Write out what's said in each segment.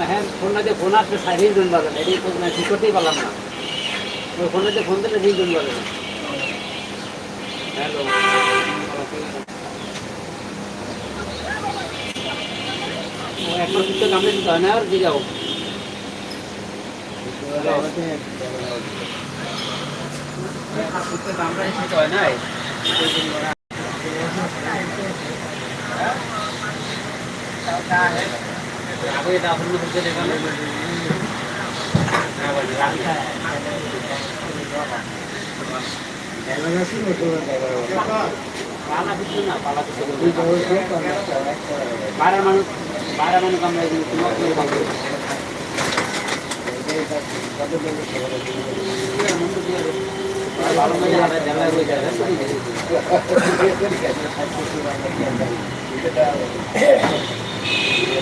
হ্যাঁ ফোনটা করতেই পারলাম না। ওই ফোনটা যে ফোন দিলে রিং জন বাজে না হ্যালো হয় না, আর দিয়ে যাব আমরা হয় না আগে এটা আপনার মধ্যে দেখলাম পালা কিছু না পালা কিছু বাইরে মানুষ বাইরে মানুষ আমরা ভালো ভালো মানে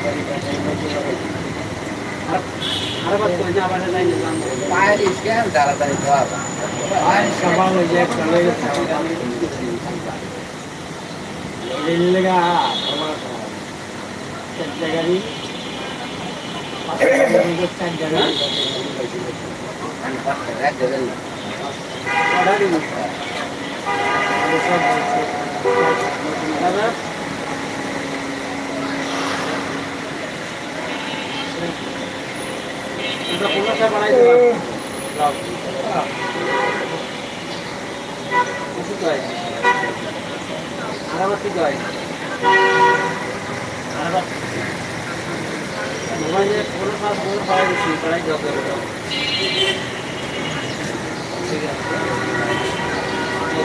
আলাদা জায়গায় হয়ে যাবে আরে বাদ করে না আবার নাই না পায়ের স্ক্যান তাড়াতাড়ি খাওয়া পায়ের সবাল হয়ে যায় চলে লেগা তোমার চার জায়গারই চার জায়গায় এক জায়গায় সব বলছে দাদা এটা কোনো সব বানাই দেবা লাও কিছু কয় আরামত কি কয় আরামত মোবাইলে কোনো কাজ কোনো পাওয়া গেছি করে দাও ঠিক আছে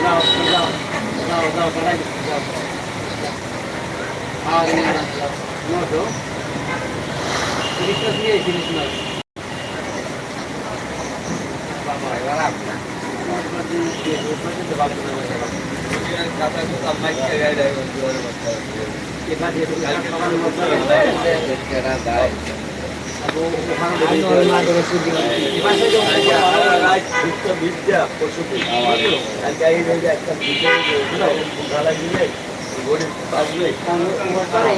যাও যাও যাও যাও পড়াই যাও আর নোটো তিরিশটা দিয়ে তিরিশ মাস বাবা এবার আপনার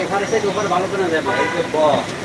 এখানে উপর ভালো করে দেয়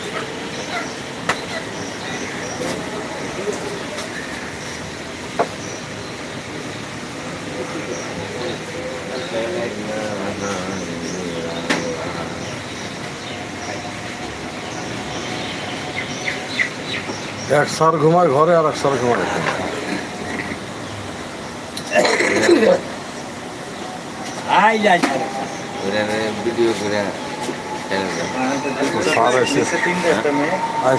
এক সার ঘুমায় ঘরে আর এক সার ঘুমায়। ভিডিও করে সার এসে কার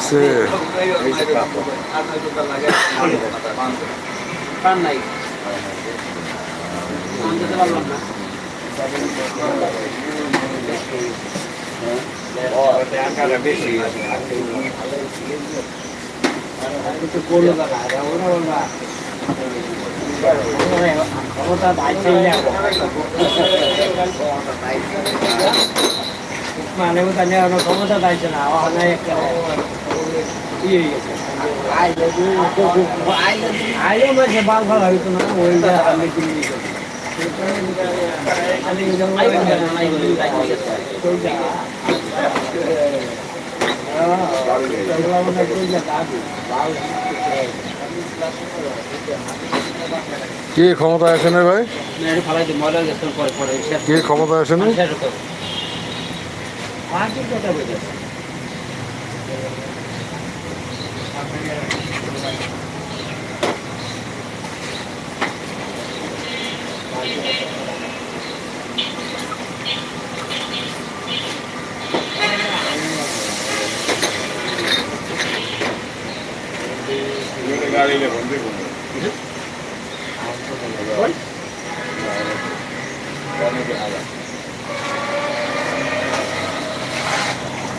নাই আমি যেতে পারলাম না কিছু করল দাদা ওরা বলবা ক্ষমতা দায়িত্ব মানে তাহলে আমার ক্ষমতা দায়িত্ব না অনেক ইয়ে হয়ে গেছে আইলে মাঝে বাল ভালো হইতো না ওই আমি কিনে দিত কে ক্ষমতা আসে না ভাই? কে ক্ষমতা আসে না? শেষ হতো পাঁচের কথা বলছে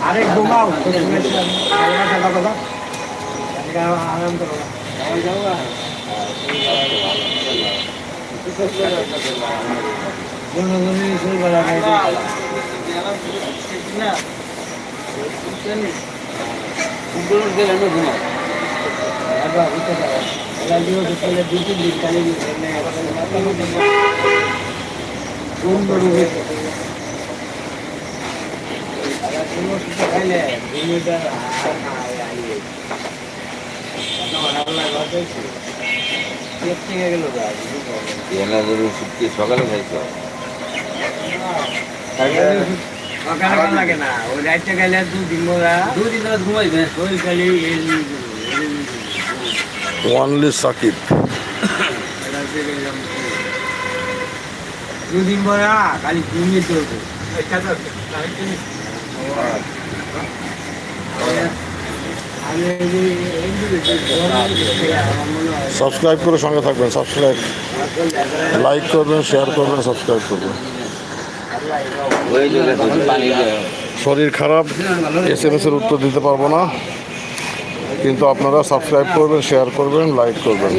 আরে ঘুমাও আরাম করো জনগণের শুরু করা। নাই সকালে খাইছো? সকালে লাগে না। ওই রাইতে গেলে দু দিন মোরা দুই দিন ধরে ঘুমাইবে। ওই খালি ওয়ানলি সাকিব দুদিন পরে খালি ঘুমিয়ে চলবে আমি আমার সাবস্ক্রাইব করে সঙ্গে থাকবেন সাবস্ক্রাইব লাইক করবেন শেয়ার করবেন সাবস্ক্রাইব করবেন। শরীর খারাপ এস এম এস এর উত্তর দিতে পারব না। কিন্তু আপনারা সাবস্ক্রাইব করবেন শেয়ার করবেন লাইক করবেন।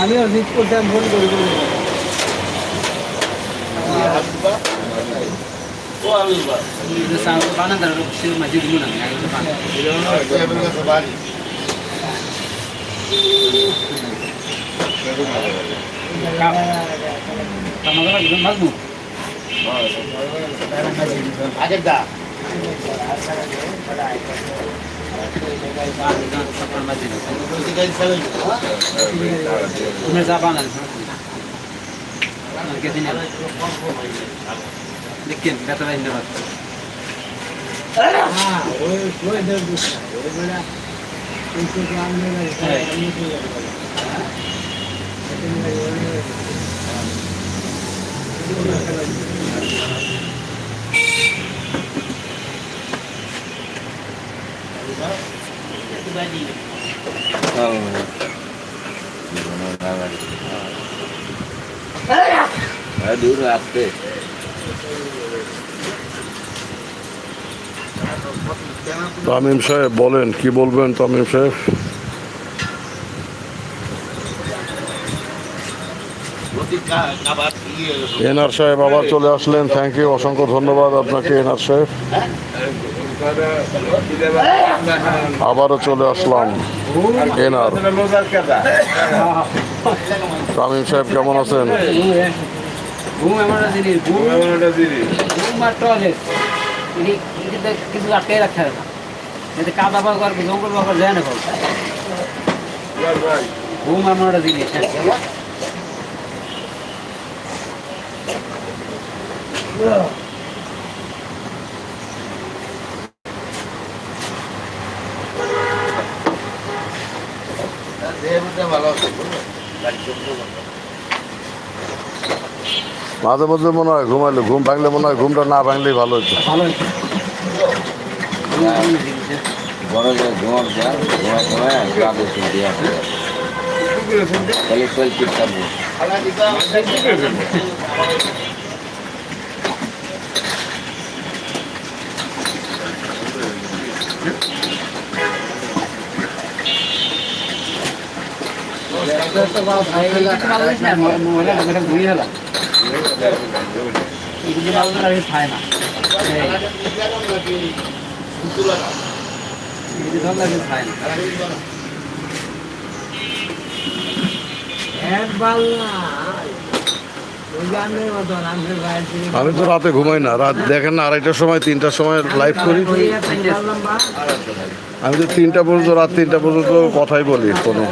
আমিও জিত করতাম ফোন করে আগের দা তুমি যা বানা কেদিন দেখেন বেতন ওই তামিম সাহেব বলেন কি বলবেন তামিম সাহেব? এনআর সাহেব আবার চলে আসলেন। থ্যাংক ইউ অসংখ্য ধন্যবাদ আপনাকে এনআর সাহেব। আবারও চলে আসলাম এনআর। তামিম সাহেব কেমন আছেন? কাদা জঙ্গল যায় না ঘুম এমন একটা জিনিস হ্যাঁ। মাঝে মধ্যে মনে হয় ঘুমাইলে ঘুম ভাঙলে মনে হয় ঘুমটা না ভাঙলেই ভালো হতো ভালো ঘুরিয়ে হলাম খায় না খায় না। আমি তো রাতে ঘুমাই না রাত দেখেন না আড়াইটার সময় তিনটার সময় লাইভ করি। আমি তো তিনটা পর্যন্ত রাত তিনটা পর্যন্ত কথাই বলি কোনো।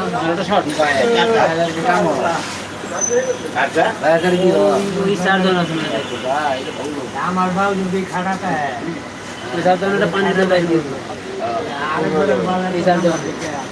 আমার যদি ওই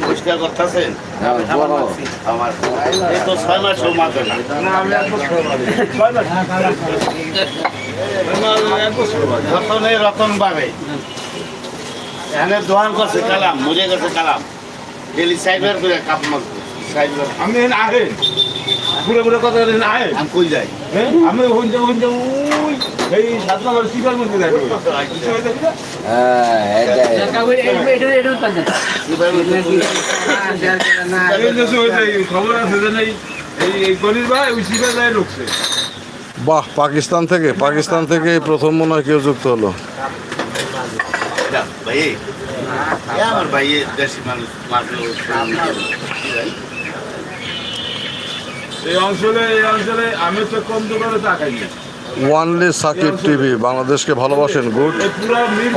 পরিষ্কার ছয় মাস ও মাত্র না যখন এই রতন পাবে এখানে দোয়ান করছে কালাম মুজে গেছে কালাম ডেলি সাইবার করে কাপ সাইবার। আমি এখানে আহে। ঘুরে ঘুরে কথা বলেন আহে। আমি কই যাই? হ্যাঁ আমি হইতে হইতে ওই এই সাত নম্বর মধ্যে যাই। হ্যাঁ এটা এটা এটা খবর আছে যে নেই এই গলির ভাই ওই যায় ঢুকছে। বাহ পাকিস্তান থেকে পাকিস্তান থেকে প্রথম মনে হয় কেউ যুক্ত হলো। ভাই আমার ভাই দেশি মানুষ এই অঞ্চলে এই অঞ্চলে আমি তো কম দোকানে চা ওয়ানলি সাকিব টিভি বাংলাদেশকে ভালোবাসেন গুড।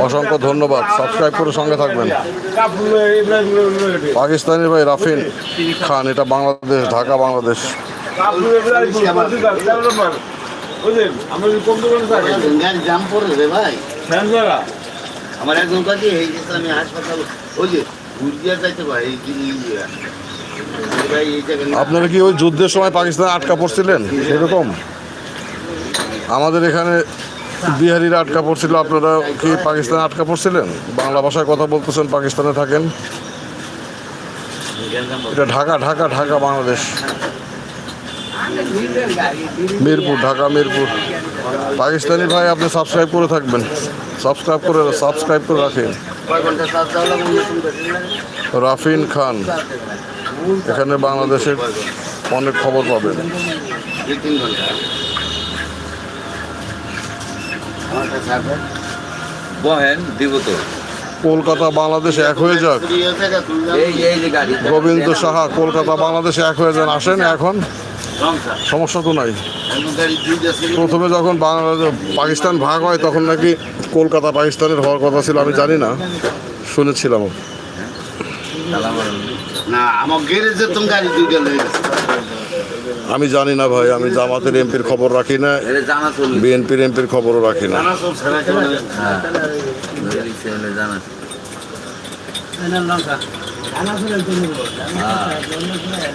অসংখ্য ধন্যবাদ। সাবস্ক্রাইব করে সঙ্গে থাকবেন। পাকিস্তানি ভাই রাফিন খান এটা বাংলাদেশ ঢাকা বাংলাদেশ। আমরা কম দোকানে রে ভাই। আমার একজন কাছে এই আমি হাসপাতাল ওই যে গুরজিয়া যাইতে পারে, এই আপনারা কি ওই যুদ্ধের সময় পাকিস্তানে আটকা পড়ছিলেন? সেরকম আমাদের এখানে বিহারিরা আটকা পড়ছিল, আপনারা কি পাকিস্তানে আটকা পড়ছিলেন? বাংলা ভাষায় কথা বলতেছেন, পাকিস্তানে থাকেন। এটা ঢাকা ঢাকা ঢাকা, বাংলাদেশ। মিরপুর, ঢাকা, মিরপুর। পাকিস্তানি ভাই আপনি সাবস্ক্রাইব করে থাকবেন। সাবস্ক্রাইব করে সাবস্ক্রাইব করে রাখেন? রাফিন খান এখানে বাংলাদেশের অনেক খবর পাবেন। বহেন দিব তো। কলকাতা বাংলাদেশ এক হয়ে যাক। গোবিন্দ সাহা কলকাতা বাংলাদেশ এক হয়ে যান। আসেন এখন। সমস্যা তো নাই। প্রথমে যখন বাংলাদেশ পাকিস্তান ভাগ হয় তখন নাকি কলকাতা পাকিস্তানের হওয়ার কথা ছিল আমি জানি না শুনেছিলাম আমি জানি না ভাই আমি জামাতের এমপির খবর রাখি না বিএনপির এমপির খবরও রাখি না। হ্যাঁ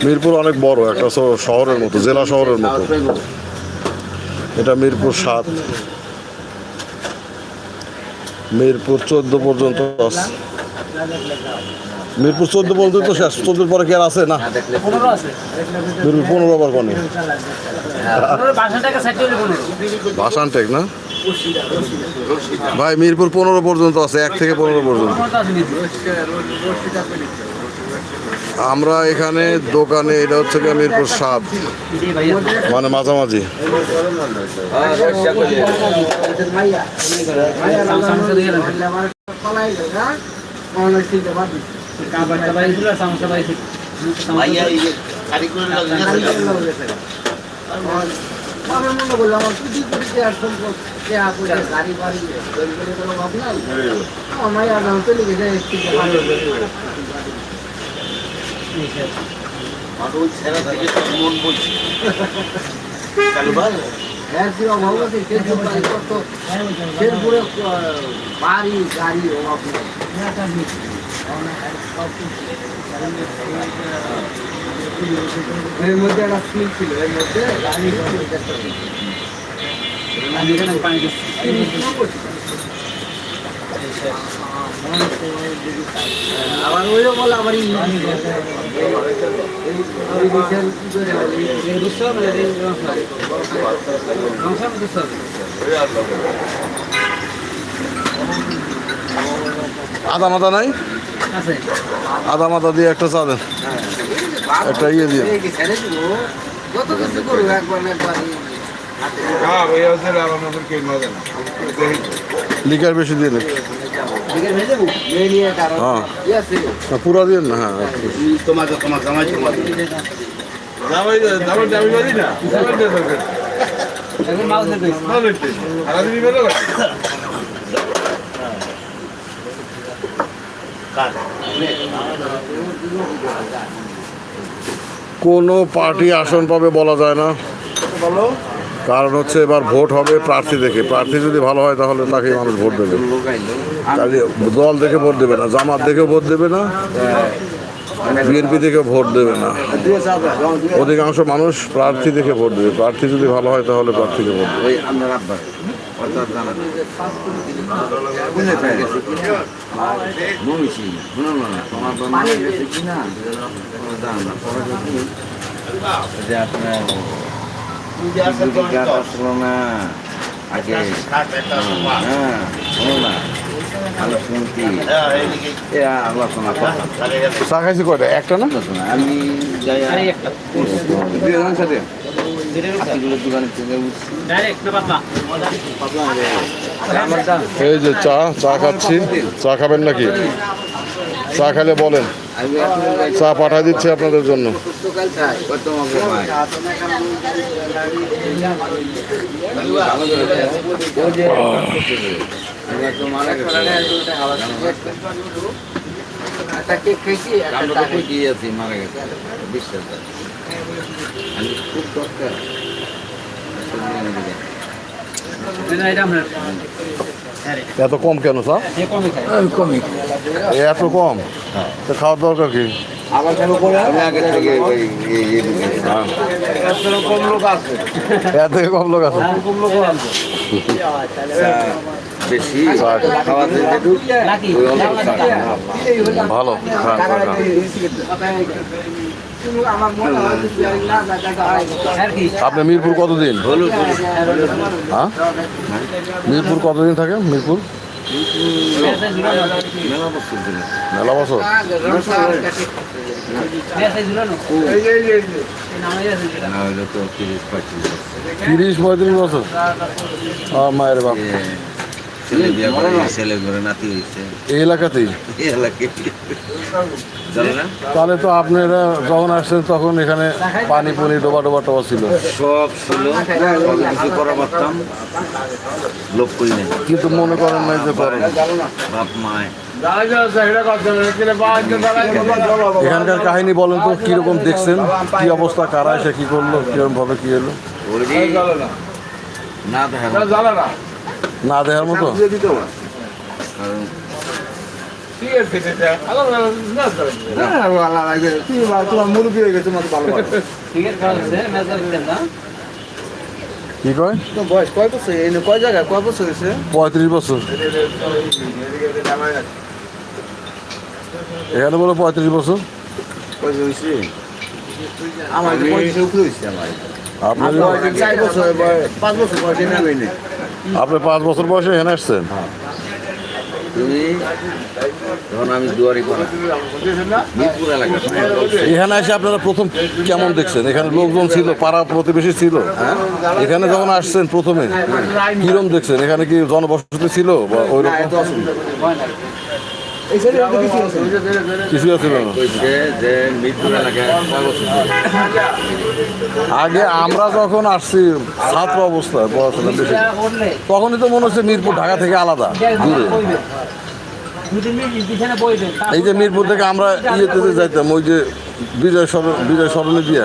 মিরপুর অনেক বড় একটা শহরের মতো জেলা শহরের মতো। এটা মিরপুর সাত। মিরপুর চোদ্দ পর্যন্ত আছে। মিরপুর চোদ্দ পর্যন্ত তো শেষ। চোদ্দোর পরে কি আর আছে? না। মিরপুর পনেরো আবার কনে? ভাসান টেক না? ভাই মিরপুর পনেরো পর্যন্ত আছে এক থেকে পনেরো পর্যন্ত। আমরা এখানে দোকানে এটা হচ্ছে গিয়ে মিরপুর সাত। মানে মাঝামাঝি। আমার ওই ছেড়ে থেকে মন বলছে ভাই বাড়ি গাড়ি অভাব এর মধ্যে একটা সিল ছিল এর মধ্যে গাড়ি পানি আবার ওইও বলে আদা মাদা নাই? আদা মাদা দিয়ে একটা চা দেন। একটা ইয়ে দিয়ে। এই কি ছেড়ে দিব? যত কিছু করব একবার একবার। হ্যাঁ অঞ্চলে আমাদের কেউ না। লিকার বেশি দিয়ে কারণ হ্যাঁ। কি পুরা দিন না হ্যাঁ কোনো পার্টি আসন পাবে বলা যায় না। কারণ হচ্ছে এবার ভোট হবে প্রার্থী দেখে। প্রার্থী যদি ভালো হয় তাহলে তাকেই মানুষ ভোট দেবে। দল দেখে ভোট দেবে না, জামাত দেখে ভোট দেবে না, বিএনপি দেখে ভোট দেবে না। অধিকাংশ মানুষ প্রার্থী দেখে ভোট দেবে। প্রার্থী যদি ভালো হয় তাহলে প্রার্থীকে ভোট দেবে। আপনার আসলো না আগে হ্যাঁ শোনো না আলোচনা কি এ আলোচনা চা খাইছি কয়টা একটা না আমি সাথে এই যে চা চা খাচ্ছি। চা খাবেন নাকি? চা খেলে বলেন। চা পাঠিয়ে দিচ্ছি আপনাদের জন্য। খুব দরকার এত কম কেন এ কমই এত কম? তো খাওয়ার দরকার কি। কম লোক আছে এর থেকে কম লোক আছে। বেশি। খাওয়াতে যেটু নাকি ওই অল্প চা ভালো। আপনি মিরপুর কতদিন? হ্যাঁ? মিরপুর কতদিন থাকেন মিরপুর? মেলা বছর। তিরিশ পঁয়ত্রিশ বছর। মায়ের বাপ। ছেলে বিয়ে করে ছেলে করে নাতি হয়েছে। এই এলাকাতেই? এই এলাকায়। তাহলে তো আপনারা যখন আসছেন তখন এখানে পানি পুনি ডোবা ডোবা টোবা ছিল। সব ছিল সব কিছু করা পারতাম লোভ করি নাই। কিন্তু মনে করেন নাই যে করেন। বাপ মায়। এখানকার কাহিনী বলেন তো কীরকম দেখছেন? কি অবস্থা কারা এসে কি করল কীরকম ভাবে কি এলো ওই না দেখা না দেখার মতো? কারণ কি কয়? বয়স কয় বছর? এই কয় জায়গায় কয় বছর হয়েছে? পঁয়ত্রিশ বছর। এখানে বলো পঁয়ত্রিশ বছর। আমার বছর বছর আপনি পাঁচ বছর বয়সে এখানে আসছেন? তুমি যখন আমি দুয়ারি মিরপুর এলাকা এখানে এসে আপনারা প্রথম কেমন দেখছেন? এখানে লোকজন ছিল পাড়া প্রতিবেশী ছিল? এখানে যখন আসছেন প্রথমে কিরম দেখছেন? এখানে কি জনবসতি ছিল বা ওই রকম আগে আমরা যখন আসছি ছাত্র অবস্থায় পড়াশোনা বেশি তখনই তো মনে হচ্ছে মিরপুর ঢাকা থেকে আলাদা দূরে। এই যে মিরপুর থেকে আমরা ইয়েতে যে যাইতাম ওই যে বিজয় সরণ বিজয় সরণে দিয়ে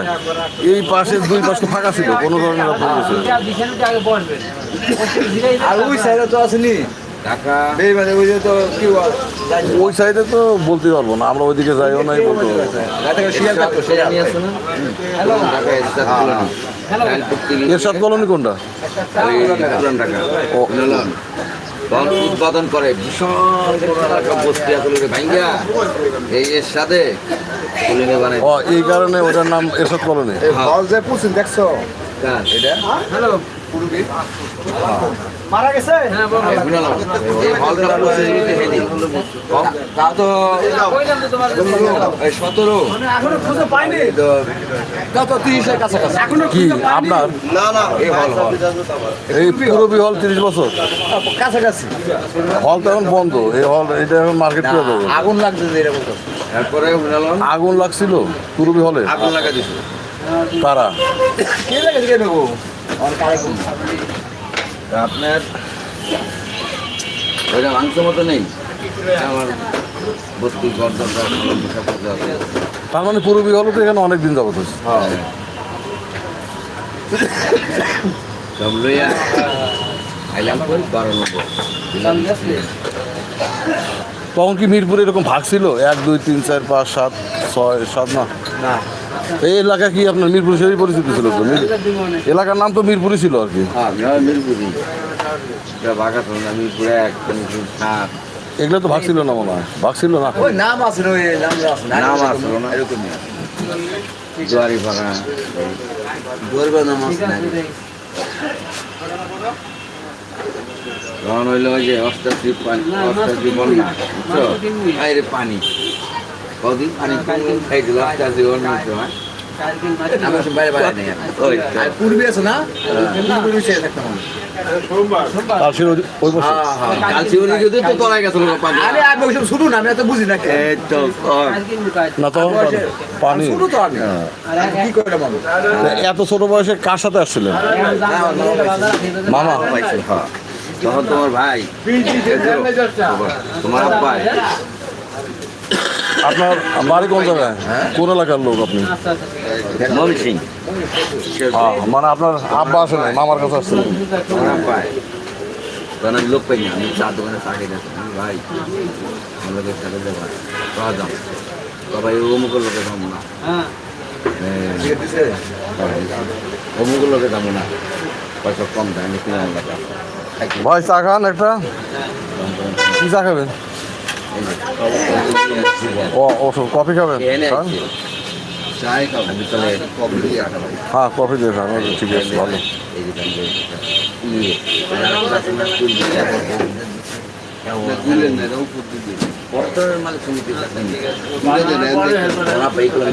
এই পাশে দুই পাশে ফাঁকা ছিল কোনো ধরনের আর ওই সাইডে তো আসেনি ঢাকা। এই মানে ওই তো কি বল ওই সাইডে তো বলতে পারব না আমরা ওইদিকে যাইও নাই বলতে পারব। এরশাদ কলোনি কোনটা? উৎপাদন করে ভীষণ বড় এলাকা বস্তি আসলে ভাঙ্গা এই এর সাথে কুলিনে বানাই। ও এই কারণে ওটার নাম এরশাদ কলোনি। দেখছ? এটা? মারা গেছে? হেদি তা তো সতেরো। খুঁজে পাইনি। তা তো তিরিশের কাছাকাছি। এখনও কি আপনার? এই হল হল। এই পুরবি হল তিরিশ বছর? কাছাকাছি। হল তো এখন বন্ধ। এই হল এটা এখন মার্কেট করে দেবো। আগুন লাগছে যে এরকম তো তারপরে আগুন লাগছিল পুরবি হলে আগুন লাগা দিছে। তারা কে আমার আপনার ওইটা মাংস মতো নেই? আমার সব কিছু আছে তার মানে পূর্বী হলো তো এখানে অনেক দিন যাবত হচ্ছে হ্যাঁ। সব লইয়া আইলাম করি বারো নম্বর। তখন কি মিরপুরে এরকম ভাগ ছিল? এক দুই তিন চার পাঁচ সাত ছয় সাত না? না। এই এলাকা কি আপনার মিরপুর হিসেবেই পরিচিত ছিল তো এলাকার নাম তো মিরপুরই ছিল আর কি। হ্যাঁ এগুলো তো ভাগ ছিল না মনে হয়। ভাগ ছিল না। নাম আসলো না এরকমই দুয়ারি পাড়া দুয়ারবার নাম না? তখন যে অষ্টাশি পানি অষ্টাশি বন্যা বুঝছ? পানি। কদিন? পানি খাই দিল অষ্টাশি বন্যা সময় আমি সব বাইরে বাইরে নেই ওই আর পূর্বে আছে না? পূর্বে সে দেখতাম আমি। তার ছিল ওই- ওই বছর। হ্যাঁ হ্যাঁ এত ছোট বয়সে কার সাথে আসছিলেন? মামা? পাইছে, হ্যাঁ। তখন তোমার ভাই। তোমার আব্বাই। আপনার বাড়ি কোন জায়গায়? কোন এলাকার লোক আপনি? মন সিং মানে আপনার আব্বা আসে নাই মামার কাছে আসছিলেন তোমার আব্বাই তখন আমি লোক পাই না আমি চার দোকানে চাকরি দেখি আমি ভাই সবাই অমুকের না। অমুকের না। পয়সা কম দেয় আমি কিনে ভাই চা খান একটা। কি চা খাবেন? ও ও কফি খাবেন? হ্যাঁ কফি দিয়ে খান ঠিক আছে ভালো। এই যে ইয়ে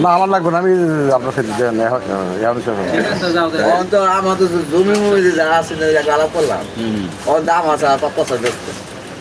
না আমার লাগবে না আমি আপনার সাথে যে নেওয়া তো জমি মমি যা আছে না গালা করলাম। দাম আছে ব্যস্ত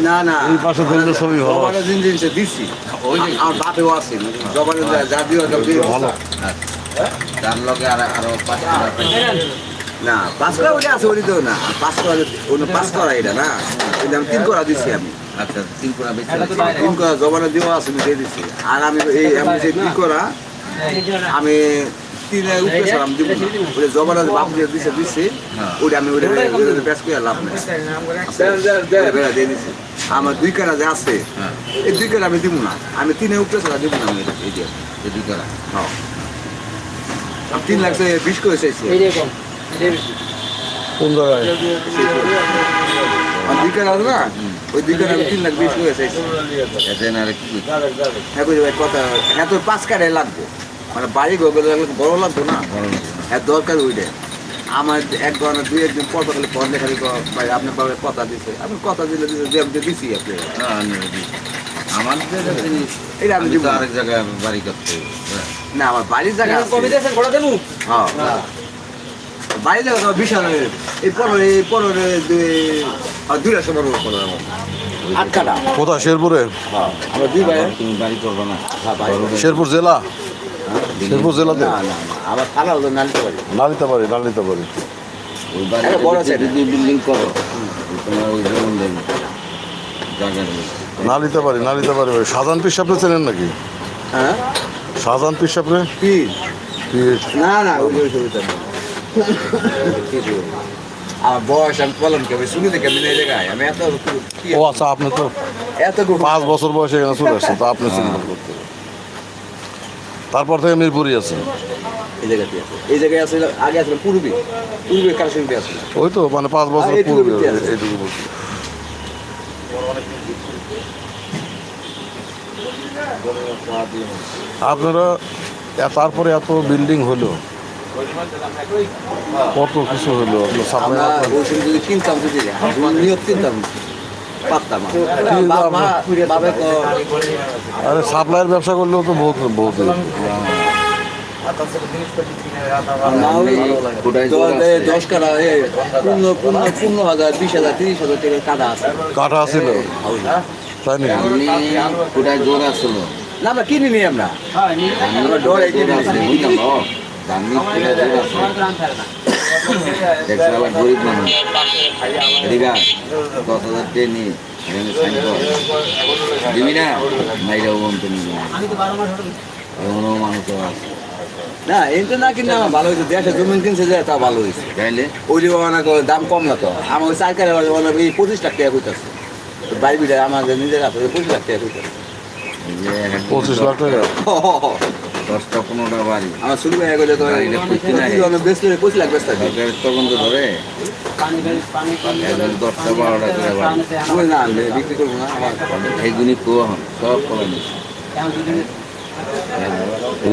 না না। পাশে ভালো দিন দিচ্ছি আমার বাপেও আছে জবানে যা- যা দিও ভালো। তার লগে আর। না পাঁচ করা ওটা আছে ওটি না। পাঁচ করা অন্য পাঁচ করা এটা না? আমি তিন করা দিচ্ছি আমি। আচ্ছা তিন তিন করা জবানে দেওয়া আছে আমি দিয়ে দিচ্ছি আর আমি এই আমি যে দুই করা আমি তিনে উপরে সালাম দিব না। ওটা জবানে বাপ দিয়ে দিছে দিচ্ছি ওটা আমি ওটা ব্যাস করে লাভ নেই। বেড়া দিয়ে দিচ্ছি আমার দুই কারা যে আছে এই দুই কারা আমি দিব না। আমি তিনে উপরে সালা দিব না আমি এটা- এই দিয়ে যদি করা। হ্যাঁ। তিন লাখ বিশ করে চাইছে। কোন আর দুই কারা না ওই দুই কারা আমি তিন লাখ বিশ করে চাইছি। এতে না আর কি হ্যাঁ ভাই কথা হ্যাঁ তোর পাঁচ কারে লাগবে। মানে বাড়ি করে লাগলে তো বড় লাগবে না? হ্যাঁ দরকার ওইটা আমার এক ঘণ্টা দুই একদিন পর খালি দিয়ে খালি ভাই আপনার বাবা কথা দিছে। আমি কথা দিলে দিছে যে আমি তো দিছি আপনি। আমার যেটা জিনিস। এটা আমি আমি দিব। তো না। আরেক জায়গায় বাড়ি করতে হবে। না আমার বাড়ির জায়গা আছে। হ্যাঁ। বাড়ির জায়গা তো বিশাল এই পনেরো এই পনেরো দুই লাখ পনেরো পনেরো আমার আট কোথায়? শেরপুরে? আমরা দুই ভাই। তুমি বাড়ি করবে না। শেরপুর জেলা? শেরপুর জেলাতে? না না না আমার থানা হলো ওই বাড়ি বড় বিল্ডিং করো তোমার ওই যেমন দেবে জায়গা নেই। না নিতে পারি না নিতে পারি ভাই শাহজাহান পিস সাপড়ে চেনেন নাকি? হ্যাঁ? শাহজাহান পীর। না না ওই ওই ছবিটা আমার বয়স আমি বললাম কি শুনি দেখি আমি এই জায়গায়। আমি এত ও আচ্ছা আপনি তো এত পাঁচ বছর বয়সে এখানে চলে আসছেন তো আপনি চিন্তা করতে হবে। তারপর থেকে মিরপুরই আছে। এই জায়গাতে আছে এই জায়গায় আছে আগে আসলে পূর্বে? পূর্বে ওই তো মানে পাঁচ বছর পূর্বে এইটুকু বলছি আপনারা তারপরে এত বিল্ডিং হলো। কত কিছু হলো? আপনার যদি কিনতাম যদি নিয়োগ কিনতাম। পারতাম না। বাবা মা- বাবা তো আরে সাপ্লাইয়ের ব্যবসা করলেও তো বহুত বহুত দশ আছে। কাটা পূর্ণ পূর্ণ পূর্ণ হাজার বিশ হাজার তিরিশ হাজার টাকা কাটা আছে। কাটা ছিল তাই নাকি? জোর আসলো না আমরা কিনি নি আমরা। আমরা ডরে কিনি দেখছে আবার গরিব মানুষ। আছে দশ হাজার টেনি এখানে সাইন কর। দিবি না? মাইরা ওম তো নিবি না এমনও মানুষ আছে। না এইটা না কিনলে আমার ভালো হয়েছে। দেশে জমিন কিনছে যে তা ভালো হয়েছে। তাইলে? ওই যে অনেক দাম কম না তো? আমার ওই সাইকেল অনেক এই পঁচিশ লাখ টাকা কইতাছে। তো বাড়ি আমাদের নিজের আছে পঁচিশ লাখ টাকা কইতাছে। একটা পঁচিশ লাখ টাকা? দশটা পনেরোটা বাড়ি আমার শুরু হয়ে গেলে তো পঁচিশ লাখ তখন তো ধরে। দশটা বারোটা করে বাড়ি না বিক্রি করব না আমার সেইগুলি কোয়া হন সব দুদিন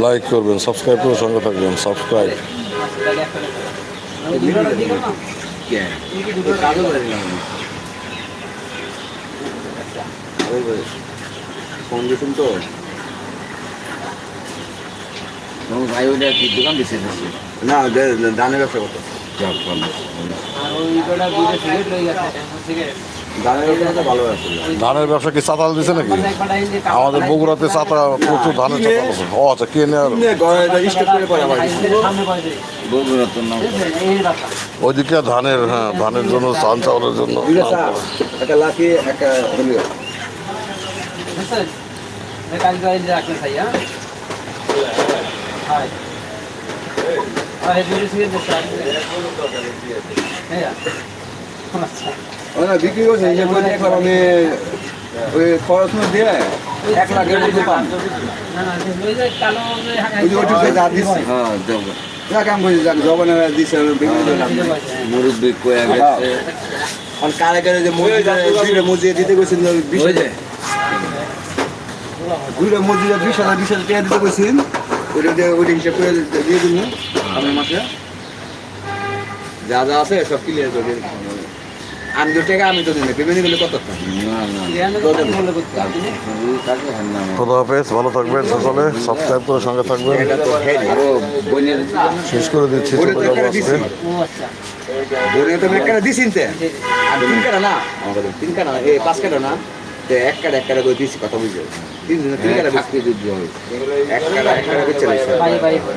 লাইক করবেন সাবস্ক্রাইব করে সঙ্গে থাকবেন সাবস্ক্রাইব। ওই ওই ফোন দিয়েছেন তো? তোমার ভাই ওইটা কি দোকান দিচ্ছে দিচ্ছে না ব্যবসা করতো। ধানের ব্যবসা কি চাতাল দিছে নাকি? আমাদের বগুড়াতে চাতা প্রচুর ধানের চাতাল আছে ও আচ্ছা রাস্তা। ওইদিকে ধানের হ্যাঁ ধানের জন্য ধান চাউলের জন্য একটা ওরা বিক্রি করছে হিসাব করে দেখলাম আমি ওই মধ্যে দিয়ে এক লাখের মধ্যে পাম না না ওই যে কালো যে ওই যে ওটি যা দিচ্ছি হ্যাঁ দেব না কাম করছি জানি জবানে দিচ্ছে আমি বিক্রি মুরব্বী কয়ে গেছে। আর কারে কারে যে মসজিদে দুইটা দিতে গেছেন বিশ দুইটা হাজার বিশ হাজার টাকা দিতে গেছেন ওইটা দিয়ে ওইটা হিসাব করে দিয়ে দিন আপনার মাসে। যা যা আছে সব ক্লিয়ার করে দিয়ে। আমি তো টাকা আমি তো দিন পেমেন্ট করলে কত টাকা? না না বলে করতে আপনি শুরু থাকে হ্যাঁ না খোদা হাফেজ ভালো থাকবেন সকলে সাবস্ক্রাইব করে সঙ্গে থাকবেন। বইনের শেষ করে দিচ্ছি তিন কাটা না? তিন কাটা না? এই পাঁচ কাটা না? তো এক কাটা এক কাটা করে দিছি কথা বুঝছ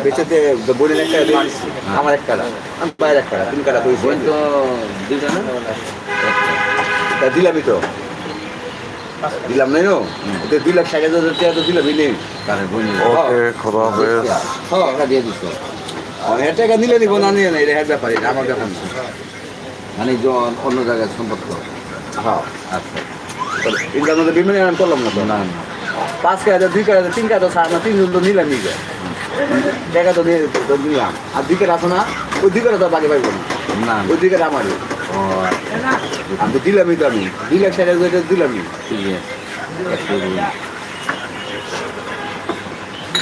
বেচেতে বলে এক কাটা দিয়ে দিছি। আমার এক কাটা। আমি বাইরে এক কাটা তিন কাটা করেছি তো দুইটা না? তা দিলামই তো। দিলাম নাই নো ওতে দুই লাখ ষাট হাজার টাকা তো দিলামই নেই। ওকে খোদা হাফেজ। হ্যাঁ টাকা দিয়ে দিচ্ছ এর টাকা নিলে নিব না নিয়ে না এটা হ্যাঁ আমার ব্যাপার না। মানে জন অন্য জায়গায় সম্পর্ক হ্যাঁ। আচ্ছা। ইনকাম তো করলাম না তো? না না। পাঁচ কাটা দুই কাটা তিন কাটা সার না তিনজন তো নিলাম নিজে। টাকা তো নিয়ে তো নিলাম। আর দুই কাটা আছে না ওই দুই তো বাকি পাইব না। ওই দুই কাটা আমারই। ও আমি তো দিলামই তো আমি। দুই লাখ ষাট হাজার দিলামই। ঠিক আছে একটু বই।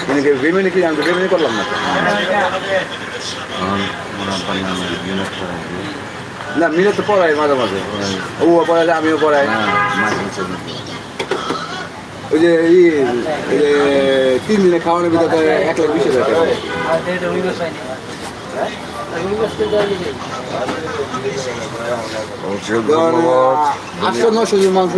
কিন্তু পেমেন্ট কি আমি তো। পেমেন্ট করলাম না মিলে তো পড়াই মাঝে মাঝে। ও পড়াই আমিও পড়াই। ওই যে এই তিন দিনে খাওয়ানোর ভিতরে এক লাখ বিশ হাজার টাকা। আটশো নশো জন মাংস